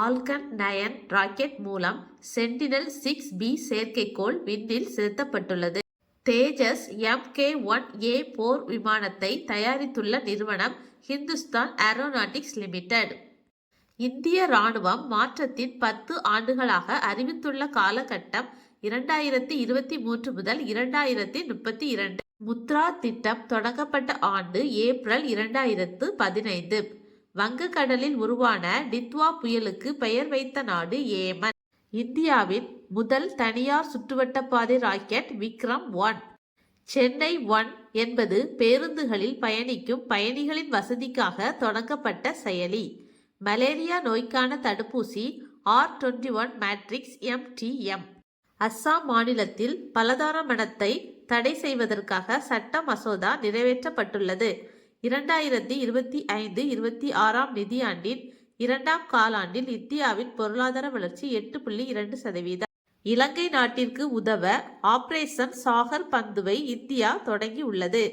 Falcon nine rocket மூலம் Sentinel six B செயற்கைக்கோள் விண்ணில் செலுத்தப்பட்டுள்ளது. தேஜஸ் எம்கே ஒன் ஏ போர் விமானத்தை தயாரித்துள்ள நிறுவனம் ஹிந்துஸ்தான் ஏரோநாட்டிக்ஸ் லிமிடெட் இந்திய ராணுவம் மாற்றத்தின் பத்து ஆண்டுகளாக அறிவித்துள்ள காலகட்டம் இரண்டாயிரத்தி இருபத்தி மூன்று முதல் இரண்டாயிரத்தி முப்பத்தி இரண்டு. முத்ரா திட்டம் தொடங்கப்பட்ட ஆண்டு ஏப்ரல் இரண்டாயிரத்து பதினைந்து. வங்கக்கடலில் உருவான டித்வா புயலுக்கு பெயர் வைத்த நாடு ஏமன். இந்தியாவின் முதல் தனியார் சுற்றுவட்டப்பாதை rocket Vikram one. Chennai one என்பது பேருந்துகளில் பயணிக்கும் பயணிகளின் வசதிக்காக தொடங்கப்பட்ட செயலி. மலேரியா நோய்க்கான தடுப்பூசி R twenty one Matrix MTM Assam மாநிலத்தில் பலதார மணத்தை தடை செய்வதற்காக சட்ட மசோதா நிறைவேற்றப்பட்டுள்ளது. இரண்டாயிரத்தி இருபத்தி ஐந்து இருபத்தி ஆறாம் நிதியாண்டின் இரண்டாம் காலாண்டில் இந்தியாவின் பொருளாதார வளர்ச்சி எட்டு புள்ளி இரண்டு சதவீதம். இலங்கை நாட்டிற்கு உதவ ஆபரேஷன் சாகர் பந்துவை இந்தியா தொடங்கி உள்ளது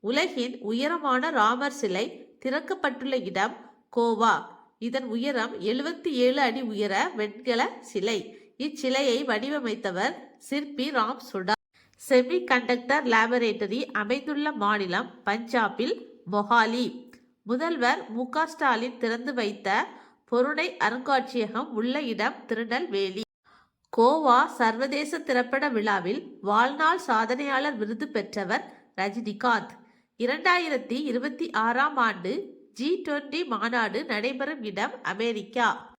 உலகின் உயரமான ராமர் சிலை திறக்கப்பட்டுள்ள இடம் கோவா. இதன் உயரம் எழுபத்தி ஏழு அடி உயர வெண்கல சிலை. இச்சிலையை வடிவமைத்தவர் சிற்பி ராம் சுடா. செமி கண்டக்டர் லேபரேட்டரி அமைந்துள்ள மாநிலம் பஞ்சாபில் மொஹாலி. முதல்வர் மு க ஸ்டாலின் திறந்து வைத்த பொருணை அருங்காட்சியகம் உள்ள இடம் திருநெல்வேலி. கோவா சர்வதேச திரைப்பட விழாவில் வாழ்நாள் சாதனையாளர் விருது பெற்றவர் ரஜினிகாந்த். இரண்டாயிரத்தி இருபத்தி ஆறாம் ஆண்டு ஜி டுவெண்டி மாநாடு நடைபெறும் இடம் அமெரிக்கா.